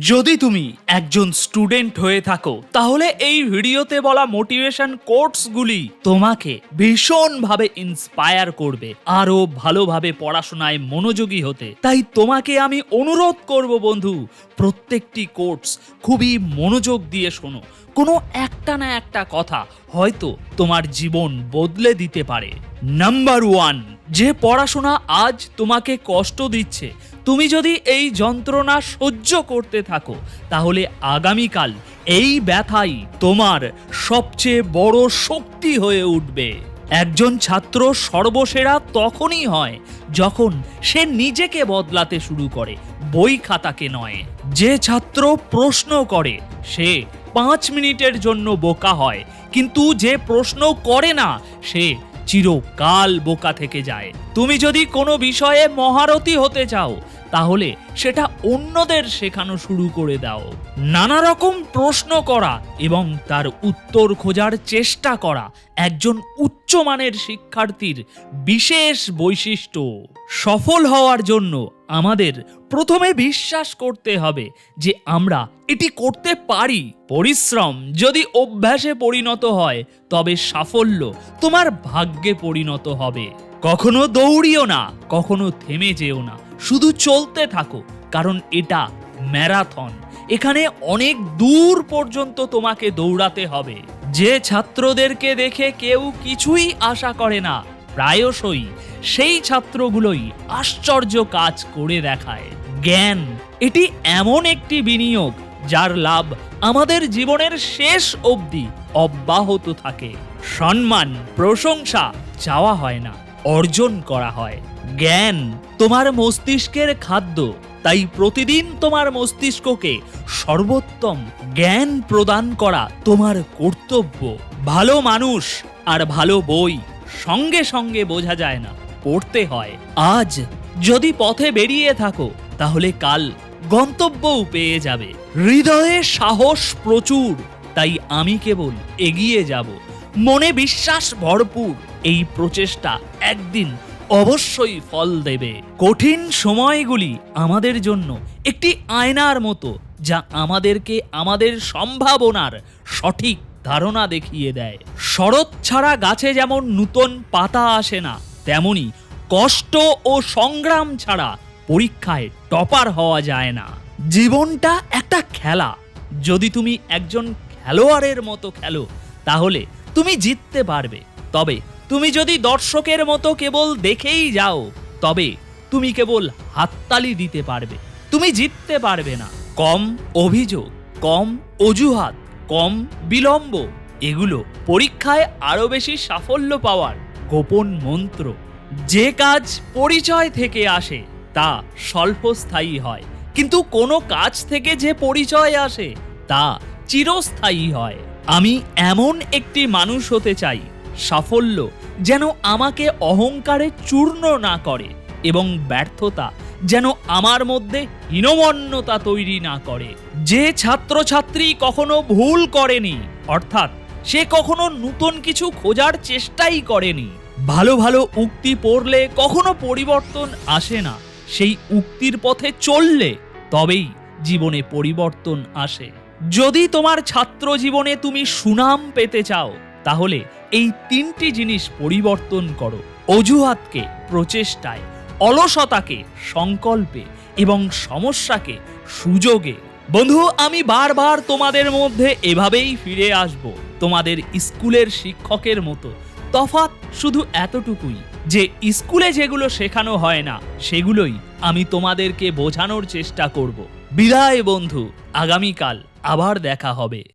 যদি তুমি একজন স্টুডেন্ট হয়ে থাকো, তাহলে এই ভিডিওতে বলা মোটিভেশন কোর্সগুলি তোমাকে ভীষণভাবে ইন্সপায়ার করবে আরও ভালোভাবে পড়াশোনায় মনোযোগী হতে। তাই তোমাকে আমি অনুরোধ করব বন্ধু, প্রত্যেকটি কোর্স খুবই মনোযোগ দিয়ে শোনো। কোনো একটা না একটা কথা হয়তো তোমার জীবন বদলে দিতে পারে। নাম্বার ওয়ান, যে পড়াশোনা আজ তোমাকে কষ্ট দিচ্ছে তুমি যদি এই যন্ত্রণা সহ্য করতে থাকো, তাহলে আগামীকাল এই ব্যথাই তোমার সবচেয়ে বড় শক্তি হয়ে উঠবে। একজন ছাত্র সর্বসেরা তখনই হয় যখন সে নিজেকে বদলাতে শুরু করে, বই খাতাকে নয়। যে ছাত্র প্রশ্ন করে, সে পাঁচ মিনিটের জন্য বোকা হয়, কিন্তু যে প্রশ্ন করে না, সে চিরকাল বোকা থেকে যায়। তুমি যদি কোনো বিষয়ে মহারথী হতে চাও তাহলে সেটা অন্যদের শেখানো শুরু করে দাও। নানা রকম প্রশ্ন করা এবং তার উত্তর খোঁজার চেষ্টা করা একজন উচ্চমানের শিক্ষার্থীর বিশেষ বৈশিষ্ট্য। সফল হওয়ার জন্য আমাদের প্রথমে বিশ্বাস করতে হবে যে আমরা এটি করতে পারি। পরিশ্রম যদি অভ্যাসে পরিণত হয়, তবে সাফল্য তোমার ভাগ্যে পরিণত হবে। কখনো দৌড়িও না, কখনো থেমে যেও না। শুধু চলতে থাকো, কারণ এটা ম্যারাথন। এখানে অনেক দূর পর্যন্ত তোমাকে দৌড়াতে হবে। যে ছাত্রদেরকে দেখে কেউ কিছুই আশা করে না, প্রায়শই সেই ছাত্রগুলোই আশ্চর্য কাজ করে দেখায়। জ্ঞান, এটি এমন একটি বিনিয়োগ, যার লাভ আমাদের জীবনের শেষ অবধি অব্যাহত থাকে। সম্মান, প্রশংসা চাওয়া হয় না, অর্জন করা হয়। জ্ঞান তোমার মস্তিষ্কের খাদ্য। তাই প্রতিদিন তোমার মস্তিষ্ককে সর্বোত্তম জ্ঞান প্রদান করা তোমার কর্তব্য। ভালো মানুষ আর ভালো বই সঙ্গে সঙ্গে বোঝা যায় না, পড়তে হয়। আজ যদি পথে বেরিয়ে থাকো, তাহলে কাল গন্তব্যও পেয়ে যাবে। হৃদয়ে সাহস প্রচুর, তাই আমি কেবল এগিয়ে যাব। মনে বিশ্বাস ভরপুর, এই প্রচেষ্টা একদিন অবশ্যই ফল দেবে। কঠিন সময়গুলি আমাদের জন্য একটি আয়নার মতো, যা আমাদেরকে আমাদের সম্ভাবনার সঠিক ধারণা দেখিয়ে দেয়। শরৎ ছাড়া গাছে যেমন নূতন পাতা আসে না, তেমনি কষ্ট ও সংগ্রাম ছাড়া পরীক্ষায় টপার হওয়া যায় না। জীবনটা একটা খেলা। যদি তুমি একজন খেলোয়াড়ের মতো খেলো, তাহলে তুমি জিততে পারবে। তবে তুমি যদি দর্শকের মতো কেবল দেখেই যাও, তবে তুমি কেবল হাততালি দিতে পারবে। তুমি জিততে পারবে না। কম অভিযোগ, কম অজুহাত, কম বিলম্ব, এগুলো পরীক্ষায় আরও বেশি সাফল্য পাওয়ার গোপন মন্ত্র। যে কাজ পরিচয় থেকে আসে, তা স্বল্পস্থায়ী হয়। কিন্তু কোনো কাজ থেকে যে পরিচয় আসে, তা চিরস্থায়ী হয়। আমি এমন একটি মানুষ হতে চাই সাফল্য যেন আমাকে অহংকারে চূর্ণ না করে এবং ব্যর্থতা যেন আমার মধ্যে হীনমন্যতা তৈরি না করে। যে ছাত্রছাত্রী কখনো ভুল করেনি, অর্থাৎ সে কখনো নূতন কিছু খোঁজার চেষ্টাই করেনি। ভালো ভালো উক্তি পড়লে কখনো পরিবর্তন আসে না। সেই উক্তির পথে চললে তবেই জীবনে পরিবর্তন আসে। যদি তোমার ছাত্র জীবনে তুমি সুনাম পেতে চাও তাহলে এই তিনটি জিনিস পরিবর্তন করো। অজুহাতকে, প্রচেষ্টায়, অলসতাকে, সংকল্পে এবং সমস্যাকে, সুযোগে। বন্ধু, আমি বারবার তোমাদের মধ্যে এভাবেই ফিরে আসব। তোমাদের স্কুলের শিক্ষকের মতো। তফাৎ শুধু এতটুকুই যে, স্কুলে যেগুলো শেখানো হয় না, সেগুলোই আমি তোমাদেরকে বোঝানোর চেষ্টা করব। বিদায়, বন্ধু। আগামীকাল আবার দেখা হবে।